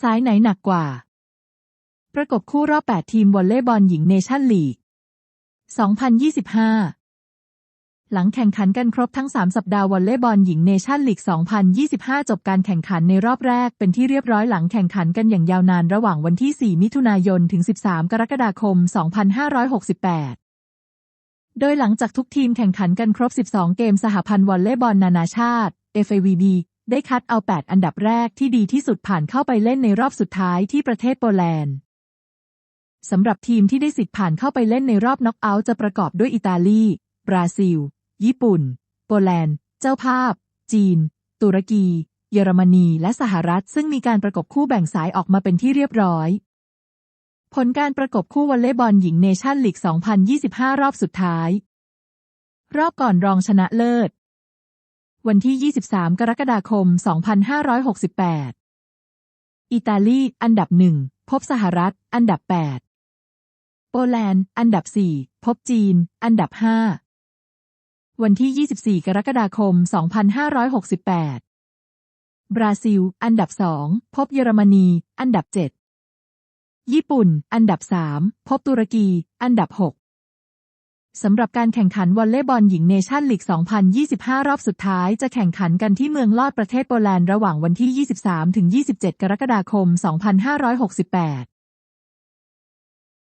ซ้ายไหนหนักกว่า ประกบคู่รอบ 8 ทีมวอลเลย์บอลหญิงเนชั่นลีก 2025 หลังแข่งขันกันครบทั้ง 3 สัปดาห์วอลเลย์บอลหญิงเนชั่นลีก 2025 จบการแข่งขันในรอบแรกเป็นที่เรียบร้อยหลังแข่งขันกันอย่างยาวนานระหว่างวันที่ 4 มิถุนายน ถึง 13 กรกฎาคม 2568โดยหลังจากทุกทีมแข่งขันกันครบ 12 เกมสหพันธ์วอลเลย์บอลนานาชาติ FAVB ได้คัดเอา 8 อันดับแรกที่ดีที่สุดผ่านเข้าไปเล่นในรอบสุดท้ายที่ประเทศโปแลนด์สำหรับทีมที่ได้สิทธิ์ผ่านเข้าไปเล่นในรอบน็อกเอาท์จะประกอบด้วยอิตาลี บราซิล ญี่ปุ่น โปแลนด์ เจ้าภาพ จีน ตุรกี เยอรมนี และสหรัฐ ซึ่งมีการประกบคู่แบ่งสายออกมาเป็นที่เรียบร้อย ผลการประกบคู่วอลเลย์บอลหญิงเนชั่นลีก 2025 รอบสุดท้าย รอบก่อนรองชนะเลิศ วันที่ 23 กรกฎาคม 2568 อิตาลี อันดับหนึ่ง พบสหรัฐ อันดับ 8 โปแลนด์ อันดับ 4 พบจีน อันดับ 5 วันที่ 24 กรกฎาคม 2568 บราซิล อันดับ 2 พบเยอรมนี อันดับ 7 ญี่ปุ่น อันดับ 3 พบตุรกี อันดับ 6 สำหรับการแข่งขันวอลเลย์บอลหญิงเนชั่นลีก 2025 รอบสุดท้ายจะแข่งขันกันที่เมืองลอดประเทศโปแลนด์ระหว่างวันที่ 23-27 กรกฎาคม 2568